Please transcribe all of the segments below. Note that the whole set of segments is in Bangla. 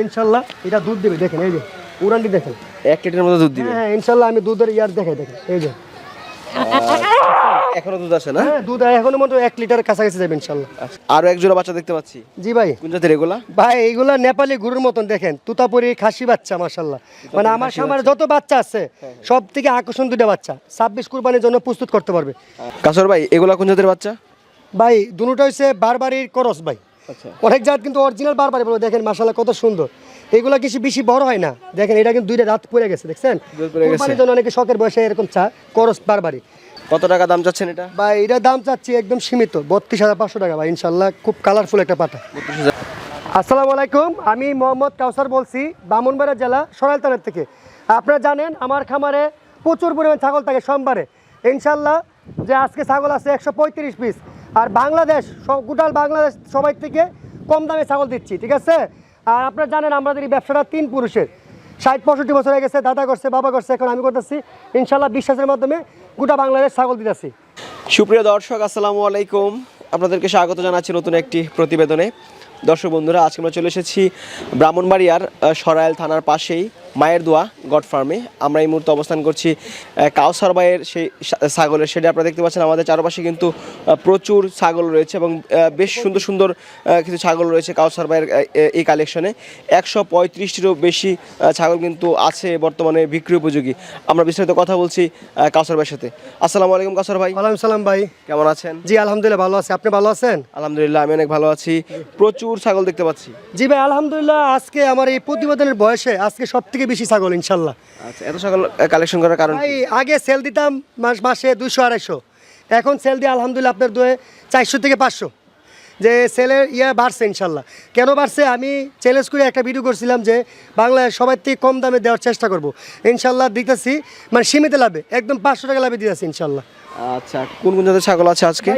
ইনশাল্লাহ এটা দুধ দেবে দেখেন এই যে উড়ানটি দেখেন। এক লিটার মতো দুধ দিবে। হ্যাঁ ইনশাল্লাহ আমি দুধের ইয়ার দেখাই দেখেন এই যে। এখনও দুধ আছে না? হ্যাঁ দুধ এখনও মতো এক লিটারের কাছাকাছি যাবে ইনশাল্লাহ। আরও এক জোড়া বাচ্চা দেখতে পাচ্ছি। জি ভাই। কোন জাতের এগুলা? ভাই এইগুলা নেপালি গরুর মতন দেখেন তুতাপুরি খাসি বাচ্চা মাশাল্লাহ। মানে আমার সামনে যত বাচ্চা আছে সব থেকে আকর্ষণ দুটো বাচ্চা। ছাব্বিশ কুরবানির জন্য প্রস্তুত করতে পারবে। কাসর ভাই এগুলা কোন জাতের বাচ্চা? ভাই দুটোটা হচ্ছে বারবারির করস ভাই। অনেক জাত কিন্তু অরিজিনাল বারবারি বলো দেখেন মাশাল্লাহ কত সুন্দর। এগুলা কিছু বেশি বড় হয় না? দেখেন এটা কিন্তু দুইটা রাত পড়ে গেছে দেখছেন। কুরবানির জন্য অনেকে শখের বয়সে এরকম চা করস বারবারি কত টাকা দাম চাচ্ছেন এটা? ভাই এটার দাম চাচ্ছি একদম সীমিত বত্রিশ হাজার পাঁচশো টাকা ভাই ইনশাল্লাহ খুব কালারফুল একটা পাটা। আসসালামু আলাইকুম আমি মোহাম্মদ কাউসার বলছি বামুনবাড়া জেলা সরাইলতানের থেকে। আপনারা জানেন আমার খামারে প্রচুর পরিমাণ ছাগল থাকে সোমবারে। ইনশাল্লাহ যে আজকে ছাগল আছে একশো পঁয়ত্রিশ পিস। আর বাংলাদেশ গোটাল বাংলাদেশ সবাই থেকে কম দামে ছাগল দিচ্ছি, ঠিক আছে? আর আপনারা জানেন আমাদের এই ব্যবসাটা তিন পুরুষের। ষাট, পঁয়ষট্টি বছর হয়ে গেছে, দাদা করছে, বাবা করছে, এখন আমি করতেছি। ইনশাল্লাহ বিশ্বাসের মাধ্যমে গোটা বাংলাদেশ ছাগল দিতেছি। সুপ্রিয় দর্শক, আসসালামু আলাইকুম। আপনাদেরকে স্বাগত জানাচ্ছি নতুন একটি প্রতিবেদনে। দর্শক বন্ধুরা আজকে আমরা চলে এসেছি ব্রাহ্মণবাড়িয়ার সরাইল থানার পাশেই মায়ের দোয়া গড ফার্মে। আমরা এই মুহূর্তে অবস্থান করছি কাউসার বাইয়ের সেই ছাগলের সেটা আপনারা দেখতে পাচ্ছেন। আমাদের চারপাশে কিন্তু প্রচুর ছাগল রয়েছে এবং বেশ সুন্দর সুন্দর কিছু ছাগল রয়েছে কাউসার বাইয়ের এই কালেকশনে। একশো পঁয়ত্রিশটিরও বেশি ছাগল কিন্তু আছে বর্তমানে বিক্রি উপযোগী। আমরা বিস্তারিত কথা বলছি কাউসার ভাইয়ের সাথে। আসসালামু আলাইকুম কাউসার ভাই। ওয়ালাইকুম সালাম ভাই। কেমন আছেন? জি আলহামদুলিল্লাহ ভালো আছে। আপনি ভালো আছেন? আলহামদুলিল্লাহ আমি অনেক ভালো আছি। প্রচুর ছাগল দেখতে পাচ্ছি। জি ভাই আলহামদুলিল্লাহ আজকে আমার এই প্রতিবেদনের বয়সে আজকে সব থেকে বেশি ছাগল ইনশাল্লাহ। আচ্ছা এত ছাগল কালেকশন করার কারণ ভাই আগে সেল দিতাম মাস মাসে দুশো আড়াইশো। এখন সেল দিয়ে আলহামদুলিল্লাহ আপনার দুয়ে চারশো থেকে পাঁচশো। যে সেলের ইয়ে বাড়ছে ইনশাল্লাহ। কেন বাড়ছে? আমি চ্যালেঞ্জ করে একটা ভিডিও করছিলাম যে বাংলায় সবার থেকে কম দামে দেওয়ার চেষ্টা করব। ইনশাল্লাহ দিতেছি মানে সীমিত লাভে একদম পাঁচশো টাকা লাভে দিতেছি ইনশাল্লাহ। আচ্ছা কোন কোন জাতের ছাগল আছে আজকে?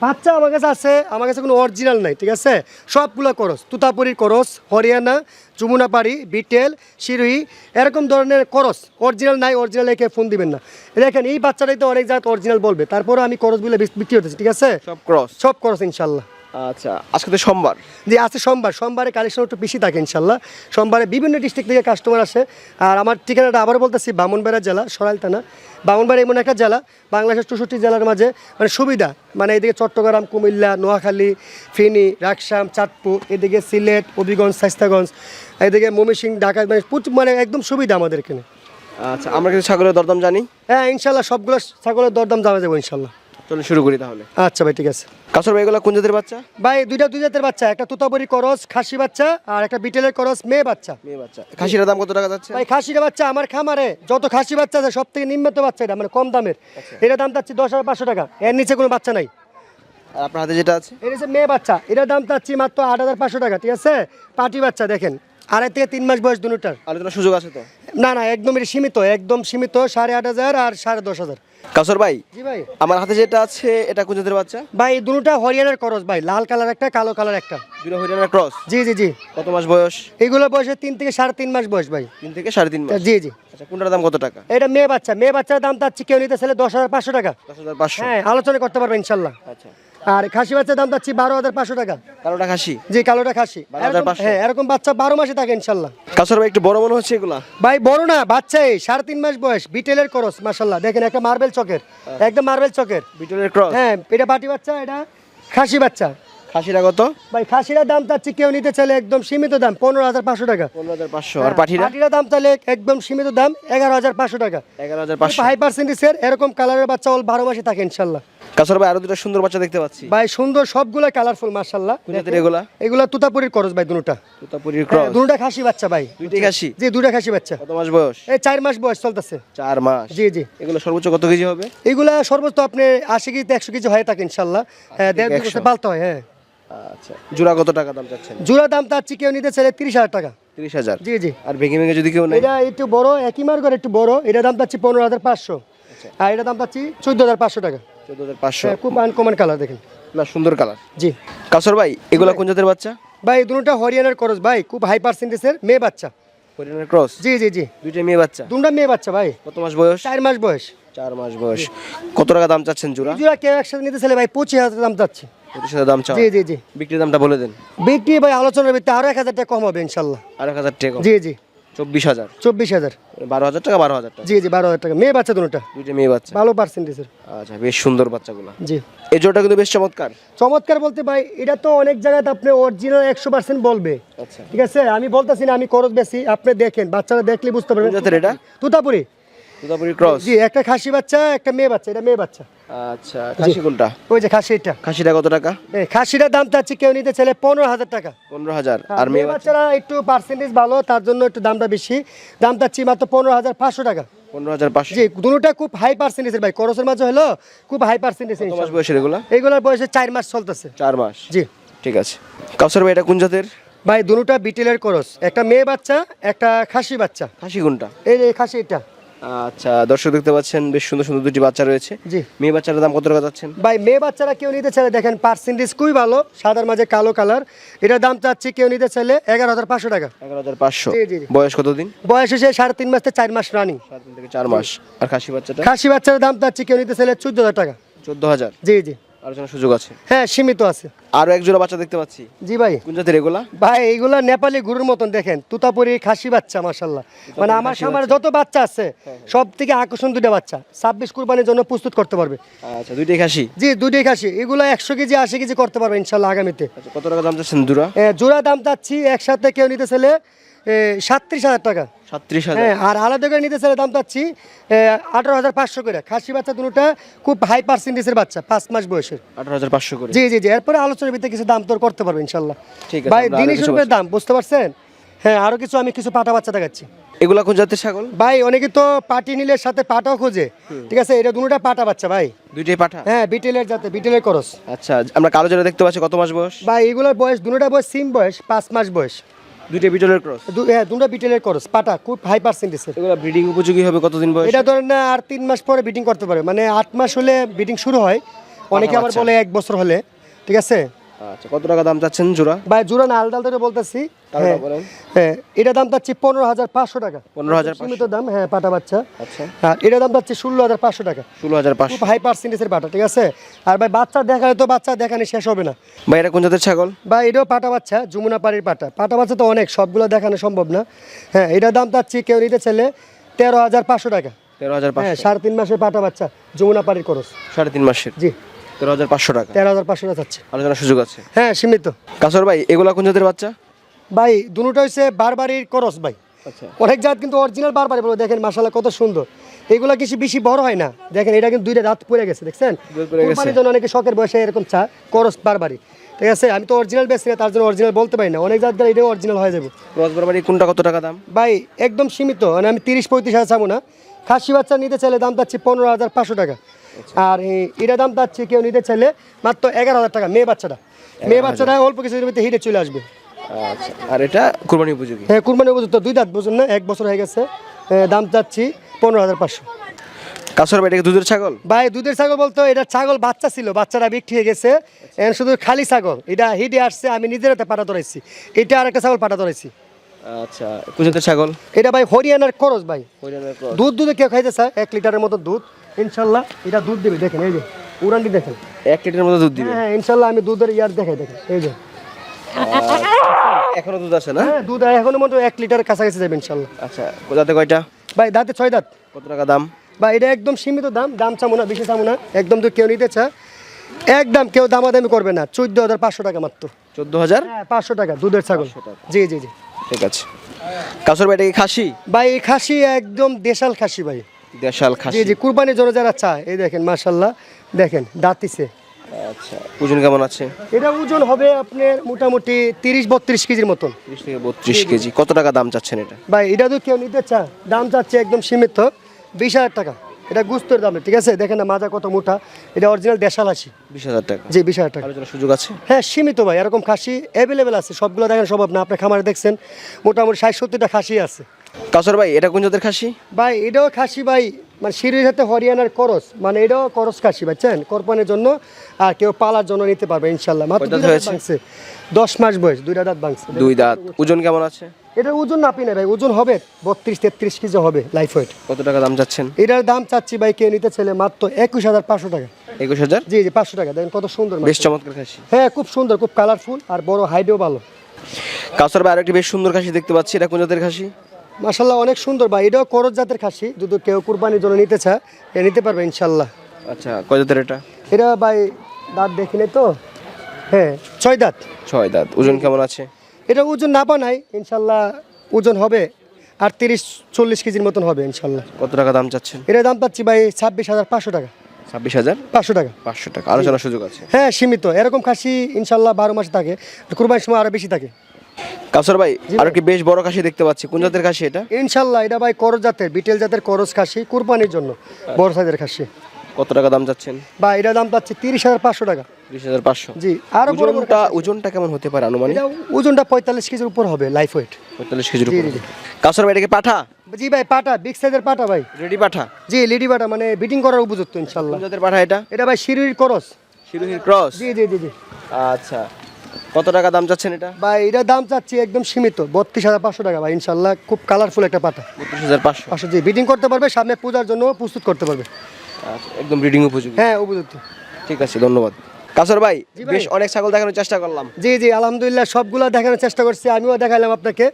বাচ্চা আমার কাছে আছে আমার কাছে কোনো অরিজিনাল নাই ঠিক আছে? সবগুলো করস তুতাপুরির করস হরিয়ানা যমুনাপাড়ি বিটেল শিরুই এরকম ধরনের করস। অরিজিনাল নাই অরিজিনাল একে ফোন দিবেন না। দেখেন এই বাচ্চাটাই তো অনেক জাত অরিজিনাল বলবে। তারপরে আমি করসগুলো বিক- বিক্রি হতেছি ঠিক আছে? সব ক্রস? সব করস ইনশাল্লাহ। আচ্ছা আজকে তো সোমবার। যে আছে সোমবার। সোমবারে কালেকশন একটু বেশি থাকে ইনশাল্লাহ। সোমবারে বিভিন্ন ডিস্ট্রিক্ট থেকে কাস্টমার আসে। আর আমার ঠিকানাটা আবার বলতেছি বামুনবাড়া জেলা সরাইল থানা। বামুনবাড়ি এমন একটা জেলা বাংলাদেশের চৌষট্টি জেলার মাঝে। মানে সুবিধা মানে এদিকে চট্টগ্রাম কুমিল্লা নোয়াখালী ফেনী রাকসাম চাঁদপুর এদিকে সিলেট হবিগঞ্জ শাস্তাগঞ্জ এদিকে ময়মনসিংহ ঢাকা মানে প্রচুর মানে একদম সুবিধা আমাদের এখানে। আচ্ছা আমরা কিছু ছাগলের দরদাম জানি? হ্যাঁ ইনশাল্লাহ সবগুলো ছাগলের দরদাম জানা যাব ইনশাল্লাহ। চলুন শুরু করি তাহলে। আচ্ছা ভাই ঠিক আছে। কাসর ভাই এগুলো কোন জাতের বাচ্চা? ভাই দুইটা দুই জাতের বাচ্চা একটা তুতাবরি করস খাসি বাচ্চা আর একটা বিটেলের করস মেয়ে বাচ্চা। মেয়ে বাচ্চা। খাসির দাম কত টাকা যাচ্ছে? ভাই খাসির বাচ্চা আমার খামারে যত খাসি বাচ্চা আছে সব থেকে নিম্নত বাচ্চা এটা মানে কম দামের। এটার দাম চাচ্ছি দশ হাজার পাঁচশো টাকা এর নিচে কোনো বাচ্চা নাই। আর আপনার হাতে যেটা আছে? এটা হচ্ছে মেয়ে বাচ্চা এটার দাম চাচ্ছি মাত্র আট হাজার পাঁচশো টাকা ঠিক আছে? পাটি বাচ্চা দেখেন আড়াই থেকে তিন মাস বয়স দুটার। আলোচনার সুযোগ আছে তো? না না একদম এটা সীমিত একদম সীমিত সাড়ে আট হাজার আর সাড়ে দশ হাজার। কাসর ভাই জি ভাই। আমার হাতে যেটা আছে এটা কোন জাতের বাচ্চা? ভাই দুটা হরিয়ানার করস ভাই লাল কালার একটা কালো কালার একটা। দুটো হরিয়ানা ক্রস? জি জি জি। কত মাস বয়স? এইগুলো বয়সে তিন থেকে সাড়ে তিন মাস বয়স ভাই। তিন থেকে সাড়ে তিন মাস? জি জি। আচ্ছা কোনটার দাম কত টাকা? এটা মেয়ে বাচ্চা মেয়ে বাচ্চার দাম চাচ্ছি কেউ নিতে চাইলে দশ হাজার পাঁচশো টাকা। দশ হাজার পাঁচশো। হ্যাঁ আলোচনা করতে পারবে ইনশাল্লাহ। আচ্ছা। আর খাসি বাচ্চার দাম চাচ্ছি বারো হাজার পাঁচশো টাকা। কালোটা খাসি? জি কালোটা খাসি। হ্যাঁ এরকম বাচ্চা বারো মাসে থাকে ইনশাল্লাহ। কাসর ভাই একটু বড় মনে হচ্ছে এগুলা? ভাই বড় না বাচ্চাই সাড়ে তিন মাস বয়স বিটেলের করস মাসাল্লাহ দেখেন একটা মার্বেল চকের একদম মার্বেল চকের। বিটলের ক্রস? হ্যাঁ এটা বাটি বাচ্চা এটা খাসি বাচ্চা। খাসিটা কত? ভাই খাসিরা দাম চাচ্ছি কেউ নিতে চাইলে একদম সীমিত দাম পনেরো হাজার পাঁচশো টাকা। পনেরো হাজার পাঁচশো। আর পাঠিরা পাটিরা দাম চাইলে একদম সীমিত দাম এগারো হাজার পাঁচশো টাকা। এগারো হাজার পাঁচশো। হাই পার্সেন্টেজের এরকম কালারের বাচ্চা বারো মাসে থাকে ইনশাল্লাহ। কাসর ভাই আরও দুটো সুন্দর বাচ্চা দেখতে পাচ্ছি। ভাই সুন্দর সবগুলো কালারফুল মার্শাল্লাহ এগুলা? এগুলা তুতাপুরির করস ভাই দুটা। তুতাপুরির ক্রস দুটা খাসি বাচ্চা ভাই। দুইটাই খাসি? জি দুটা খাসি বাচ্চা। কত মাস বয়স? এই চার মাস বয়স চলতেছে। চার মাস। জি জি। এগুলো সর্বোচ্চ কত কেজি হবে? এগুলা সর্বোচ্চ আপনি আশি কেজি একশো কেজি হয়ে থাকে ইনশাল্লাহ হ্যাঁ দেড় 100 বছর পালতে হয় হ্যাঁ। আচ্ছা। জোড়া কত টাকা দাম চাচ্ছেন? জোড়া দাম তার চেয়ে কেউ নিতে চাইলে তিরিশ হাজার টাকা। তিরিশ হাজার। জি জি। আর ভেঙে ভেঙে যদি কেউ নেয়? এটা একটু বড় একই মার করে একটু বড় এটা দাম চাচ্ছি পনেরো হাজার পাঁচশো। আর এটা দাম চাচ্ছি চোদ্দ হাজার পাঁচশো টাকা। চোদ্দ হাজার পাঁচশো। হ্যাঁ, খুব আনকমন কালার দেখেন। না সুন্দর কালার জি। কাসর ভাই এগুলো কোন জাতের বাচ্চা? ভাই দুটা হরিয়ানার করস ভাই খুব হাই পার্সেন্টেজের মেয়ে বাচ্চা। হরিয়ানার ক্রস জি জি জি। মেয়ে বাচ্চা? দুটা মেয়ে বাচ্চা ভাই। কত মাস বয়স? চার মাস বয়স। চার মাস বয়স। কত টাকা দাম চাচ্ছেন জোড়া? জোড়া কেউ একসাথে নিতে চাইলে ভাই পঁচিশ হাজার দাম চাচ্ছি। পঁচিশ হাজার দাম চাও জি জি জি। বিক্রির দামটা বলে দেন। বিক্রি ভাই আলোচনার ভিত্তিতে আরও এক হাজার টাকা কম হবে ইনশাল্লাহ। আর এক হাজার টাকা জি জি। চব্বিশ হাজার। চব্বিশ হাজার। বারো হাজার টাকা বারো হাজার টাকা। জি জি বারো হাজার টাকা। মেয়ে বাচ্চা দুটা দুইটা মেয়ে বাচ্চা। ভালো পার্সেন্টেজের আচ্ছা বেশ সুন্দর বাচ্চাগুলো। জি। এই জোড়াটা কিন্তু বেশ চমৎকার। চমৎকার বলতে ভাই এটা তো অনেক জায়গাতে আপনি অরিজিনাল একশো পার্সেন্ট বলবে। আচ্ছা। ঠিক আছে? আমি বলতেছি না আমি খরচ বেশি। আপনি দেখেন বাচ্চারা দেখলে বুঝতে পারবেন। এটা? তুতাপুরি। দুধাপুরি ক্রস জি একটা খাসি বাচ্চা একটা মেয়ে বাচ্চা এটা মেয়ে বাচ্চা। আচ্ছা খাসি কোনটা? ওই যে খাসি এটা খাসিটা কত টাকা? এই খাসিটার দাম চাচ্ছি কেউ নিতে চাইলে পনেরো হাজার টাকা। পনেরো হাজার। আর আর মেয়ে মেয়ে বাচ্চা? বাচ্চারা একটু পার্সেন্টেজ ভালো তার জন্য একটু দামটা বেশি। দাম চাচ্ছি মাত্র পনেরো হাজার পাঁচশো টাকা। পনেরো হাজার পাঁচশো। জি দুটোটা খুব হাই পার্সেন্টেজের ভাই। করসের মাঝে হলো খুব হাই পার্সেন্টেজ কত মাস বয়সের এগুলা? এইগুলোর বয়সে চার মাস চলতেছে। চার মাস। জি। ঠিক আছে। কাউসার ভাই এটা কোন জাতের? ভাই দুটোটা বিটেলের করস একটা মেয়ে বাচ্চা একটা খাসি বাচ্চা। খাসি কোনটা? এই যে খাসি এটা আচ্ছা দর্শক দেখতে পাচ্ছেন বেশ সুন্দর সুন্দর দুটি বাচ্চা রয়েছে। জি। মেয়ে বাচ্চাটার দাম কত টাকা যাচ্ছেন? ভাই মেয়ে বাচ্চারা কেউ নিতে চাইলে দেখেন পার্সেন্টেজ খুবই ভালো সাদার মাঝে কালো কালার এটার দাম চাচ্ছি কেউ নিতে চাইলে এগারো হাজার পাঁচশো টাকা। এগারো হাজার পাঁচশো। বয়স কতদিন বয়স হচ্ছে সাড়ে তিন মাস থেকে চার মাস রানিং থেকে চার মাস। আর খাসি বাচ্চাটা? খাসি বাচ্চার দাম চাচ্ছি কেউ নিতে চাইলে চোদ্দ হাজার টাকা। চোদ্দ হাজার? জি জি। আলোচনার সুযোগ আছে? হ্যাঁ সীমিত আছে। আরও এক জোড়া বাচ্চা দেখতে পাচ্ছি। জি ভাই। কোন জাতের এগুলা? ভাই এইগুলা নেপালি গরুর মতন দেখেন তুতাপুরি খাসি বাচ্চা মাসাল্লাহ মানে আমার সামনে যত বাচ্চা আছে সব থেকে আকর্ষণ দুটো বাচ্চা। ছাব্বিশ কুরবানির জন্য প্রস্তুত করতে পারবে। আচ্ছা দুইটাই খাসি? জি দুটোই খাসি। এগুলো একশো কেজি আশি কেজি করতে পারবে ইনশাল্লাহ আগামীতে। আচ্ছা কত টাকা দাম দুরা এ, জোড়া দাম চাচ্ছি একসাথে কেউ নিতে চাইলে সাতত্রিশ হাজার টাকা। সাত্রিশ হাজার। হ্যাঁ আর আলাদা করে নিতে চাইলে দাম চাচ্ছি আঠারো হাজার পাঁচশো করে। খাসি বাচ্চা দুটোটা খুব হাই পার্সেন্টেজের বাচ্চা পাঁচ মাস বয়সের। আঠারো হাজার পাঁচশো করে। জি জি জি এরপরে আলোচনার ভিতরে কিছু দাম তোর করতে পারবে ইনশাল্লাহ ঠিক আছে, ভাই জিনিস রূপের দাম বুঝতে পারছেন? হ্যাঁ আরও কিছু আমি কিছু পাটা বাচ্চা দেখাচ্ছি। এগুলা কোন জাতের ছাগল? ভাই অনেকে তো পাটি নিলের সাথে পাটাও খোঁজে। ঠিক আছে এটা দুটোটা পাটা বাচ্চা ভাই। দুইটাই পাঠা হ্যাঁ বিটেলের যাতে বিটেলের করস। আচ্ছা আমরা কালো জোড়া দেখতে পাচ্ছি কত মাস বয়স? ভাই এগুলোর বয়স দুটোটা বয়স সিম বয়স পাঁচ মাস বয়স। দুইটাই বিটেলের ক্রস? হ্যাঁ দুটো বিটেলের করস পাটা খুব হাই পার্সেন্টেজের এগুলা ব্রিডিং উপযোগী হবে কতদিন বয়স? এটা ধরেন না আর তিন মাস পরে বিটিং করতে পারে। মানে আট মাস হলে বিটিং শুরু হয়। অনেকে আবার বলে এক বছর হলে। ঠিক আছে? আচ্ছা কত টাকা দাম চাচ্ছেন জোড়া? ভাই জোড়া না আলাদা আলাদা বলতেছি। হ্যাঁ হ্যাঁ এটা দাম চাচ্ছি পনেরো হাজার পাঁচশো টাকা। পনেরো হাজার সীমিত দাম হ্যাঁ পাটা বাচ্চা। আচ্ছা। আর এটা দাম চাচ্ছি ষোলো হাজার পাঁচশো টাকা। ষোলো হাজার পাঁচশো। হাই পার্সেন্টেজের পাটা ঠিক আছে? আর ভাই বাচ্চা দেখালে তো বাচ্চা দেখানি শেষ হবে না। ভাই এটা কোন জাতের ছাগল? বা এটাও পাটা বাচ্চা যমুনা পাড়ির পাটা। পাটা বাচ্চা তো অনেক সবগুলো দেখানো সম্ভব না। হ্যাঁ এটার দাম চাচ্ছি কেউ নিতে চাইলে তেরো হাজার পাঁচশো টাকা। তেরো হাজার হ্যাঁ সাড়ে তিন মাসের পাটা বাচ্চা যমুনা পাড়ির খরচ। সাড়ে তিন মাসের। জি। তেরো হাজার পাঁচশো টাকা। তেরো হাজার পাঁচশো টাকা চাচ্ছে আলোচনার সুযোগ আছে? হ্যাঁ সীমিত। কাসর ভাই এগুলা কোন জাতের বাচ্চা? ভাই দুটোটা হচ্ছে বারবারির করস ভাই। আচ্ছা। অনেক জাত কিন্তু অরিজিনাল বারবারি বলে দেখেন মাসালা কত সুন্দর। এগুলা কিছু বেশি বড় হয় না। দেখেন এটা কিন্তু দুইটা দাঁত পড়ে গেছে দেখছেন? জন্য অনেকে শখের বয়সে এরকম চা করস বারবারি ঠিক আছে আমি তো অরিজিনাল বেশি না তার জন্য অরিজিনাল বলতে পারি না। অনেক জাত এটাও অরিজিনাল হয়ে যাবে। ক্রস বারবারি কোনটা কত টাকা দাম? ভাই একদম সীমিত। মানে আমি তিরিশ পঁয়ত্রিশ হাজার চাবো না। খাসি বাচ্চা নিতে চাইলে দাম চাচ্ছি পনেরো হাজার পাঁচশো টাকা। আর এটা দাম চাচ্ছি কেউ নিতে চাইলে মাত্র এগারো হাজার টাকা মেয়ে বাচ্চাটা। মেয়ে বাচ্চাটা অল্প কিছু মধ্যে হিটে চলে আসবে। আচ্ছা আর এটা কুরবানি উপযোগী? হ্যাঁ কুরবানি উপযুক্ত দুই দাঁত বুঝুন না এক বছর হয়ে গেছে দাম চাচ্ছি পনেরো হাজার পাঁচশো। কাসর ভাই এটা দুধের ছাগল? ভাই দুধের ছাগল বলতো এটা ছাগল বাচ্চা ছিল বাচ্চাটা বিক্রি হয়ে গেছে এখন শুধু খালি ছাগল এটা হিটে আসছে আমি নিজের হাতে পাটা ধরাইছি এটা আর একটা ছাগল পাটা ধরাইছি আচ্ছা কোন ছাগল? এটা ভাই হরিয়ানার খরচ ভাই। হরিয়ানার দুধ দুধে কেউ খাইতে চায় এক লিটারের মতো দুধ। ইনশাল্লাহ এটা দুধ দেবে দেখেন এই যে উড়ানটি দেখেন। এক লিটারের মতো দুধ দিবে? হ্যাঁ ইনশাল্লাহ আমি দুধের ইয়ার দেখাই দেখেন এই যে। এখনও দুধ আছে না? হ্যাঁ দুধ এখনও মতো এক লিটার কাছাকাছি যাবে ইনশাল্লাহ। আচ্ছা দাঁতে কয়টা? ভাই দাঁতে ছয় দাঁত। কত টাকা দাম? বা এটা একদম সীমিত দাম দাম চামো না বেশি চামো না একদম তো কেউ নিতে চায়। একদম কেউ দামাদামি করবে না চোদ্দ হাজার পাঁচশো টাকা মাত্র। চোদ্দ হাজার? হ্যাঁ পাঁচশো টাকা দুধের ছাগল। জি জি জি। ঠিক আছে। কাসর ভাই এটা কি খাসি? ভাই খাসি একদম দেশাল খাসি ভাই। দেশাল খাসি। জি কুরবানির জন্য যারা চায় এই দেখেন মাশাল্লাহ দেখেন দাঁতিছে। আচ্ছা ওজন কেমন আছে? এটা ওজন হবে আপনার মোটামুটি তিরিশ বত্রিশ কেজির মতন। তিরিশ থেকে বত্রিশ কেজি। কত টাকা দাম চাচ্ছেন এটা? ভাই এটা তো কেউ নিতে দাম চাচ্ছে একদম সীমিত বিশ হাজার টাকা। এটা গুস্তের দামে ঠিক আছে? দেখেন না মাজা কত মোটা। এটা অরিজিনাল দেশাল হাসি। বিশ হাজার টাকা। জি বিশ হাজার টাকা। সুযোগ আছে? হ্যাঁ সীমিত ভাই এরকম খাসি অ্যাভেলেবেল আছে। সবগুলো দেখেন সব আপনি আপনার খামারে দেখছেন। মোটামুটি ষাট সত্তরটা খাসি আছে। কাসর ভাই এটা কোন জাতের খাসি? ভাই এটাও খাসি ভাই মানে সিঁড়ির সাথে হরিয়ানার করস মানে এটাও করস খাসি বুঝছেন? কোরবানির জন্য আর কেউ পালার জন্য নিতে পারবে ইনশাল্লাহ মাত্র কয় দাঁত? ভাঙছে। দশ মাস বয়স দুইটা দাঁত ভাঙছে। দুই দাঁত। ওজন কেমন আছে? এটার ওজন নাপি না ভাই ওজন হবে বত্রিশ তেত্রিশ কেজি হবে লাইফ ওয়েট কত টাকা দাম চাচ্ছেন? এটার দাম চাচ্ছি ভাই কে নিতে ছেলে মাত্র একুশ হাজার পাঁচশো টাকা। একুশ হাজার? জি জি পাঁচশো টাকা দেখেন কত সুন্দর বেশ চমৎকার খাসি। হ্যাঁ খুব সুন্দর খুব কালারফুল আর বড় হাইডেও ভালো। কাউসার ভাই আরেকটি বেশ সুন্দর খাসি দেখতে পাচ্ছি এটা কোন জাতের খাসি? মাসাল্লাহ অনেক সুন্দর ভাই। এটাও করজ জাতের খাসি যদি কেউ কুরবানির জন্য নিতে চায় এ নিতে পারবে ইনশাল্লাহ আচ্ছা কয় জাতের এটা? এটা ভাই দাঁত দেখিনি তো? হ্যাঁ ছয় দাঁত। ছয় দাঁত ওজন কেমন আছে? এটা ওজন না বানাই ইনশাল্লাহ ওজন হবে আর তিরিশ চল্লিশ কেজির মতন হবে ইনশাল্লাহ কত টাকা দাম চাচ্ছেন? এটা দাম পাচ্ছি ভাই ছাব্বিশ হাজার পাঁচশো টাকা। ছাব্বিশ হাজার? পাঁচশো টাকা। পাঁচশো টাকা আলোচনার সুযোগ আছে। হ্যাঁ সীমিত। এরকম খাসি ইনশাল্লাহ বারো মাস থাকে কুরবানির সময় আরও বেশি থাকে। কাউসার ভাই আর একটি বেশ বড় খাসি দেখতে পাচ্ছি? কোন জাতের খাসি এটা? ইনশাল্লাহ এটা ভাই করজ জাতের বিটেল জাতের করজ খাসি কুরবানির জন্য বড় সাইজের খাসি। কত টাকা দাম চাচ্ছেন? বা এটার দাম পাচ্ছি তিরিশ হাজার পাঁচশো টাকা। ত্রিশ হাজার পাঁচশো? জি আরও ওজনটা ওজনটা কেমন হতে পারে আনুমানিক? ওজনটা পঁয়তাল্লিশ কেজির উপর হবে লাইফ ওয়েট পঁয়তাল্লিশ কেজির উপর। কাউসার ভাই এটাকে পাঠা? জি ভাই পাটা বিগ সাইজের পাটা ভাই। রেডি পাঠা? জি লিডি পাটা মানে বিটিং করার উপযুক্ত ইনশাল্লাহ। কোন জাতের পাঠা এটা? এটা ভাই শিরুর করস শিরোহির ক্রস জি জি জি জি। আচ্ছা। কত টাকা দাম চাচ্ছেন এটা? ভাই এটা দাম চাচ্ছি একদম সীমিত বত্রিশ হাজার পাঁচশো টাকা ভাই ইনশাল্লাহ খুব কালারফুল একটা পাতা। বত্রিশ হাজার পাঁচশো? পাঁচশো জি বিটিং করতে পারবে সামনে পূজার জন্য প্রস্তুত করতে পারবে। আচ্ছা একদম ব্রিডিং উপযোগী। হ্যাঁ উপযুক্ত। ঠিক আছে ধন্যবাদ। কাউসার ভাই বেশ অনেক ছাগল দেখানোর চেষ্টা করলাম। জি জি আলহামদুলিল্লাহ সবগুলো দেখানোর চেষ্টা করছি আমিও দেখাইলাম আপনাকে।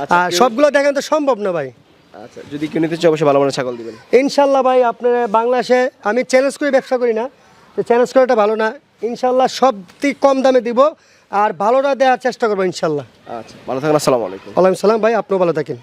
আচ্ছা, আর সবগুলো দেখানো তো সম্ভব না ভাই। আচ্ছা যদি কেউ নিতে চায় অবশ্যই ভালো মানের ছাগল দিবেন। ইনশাল্লাহ ভাই আপনার বাংলাদেশে আমি চ্যালেঞ্জ করে ব্যবসা করি না। তো চ্যালেঞ্জ করাটা ভালো না। ইনশাল্লাহ সব দিক কম দামে দিব। আর ভালোটা দেওয়ার চেষ্টা করব ইনশাল্লাহ। আচ্ছা ভালো থাকেন আসসালামু আলাইকুম। আলাইকুম সালাম ভাই আপনিও ভালো থাকেন।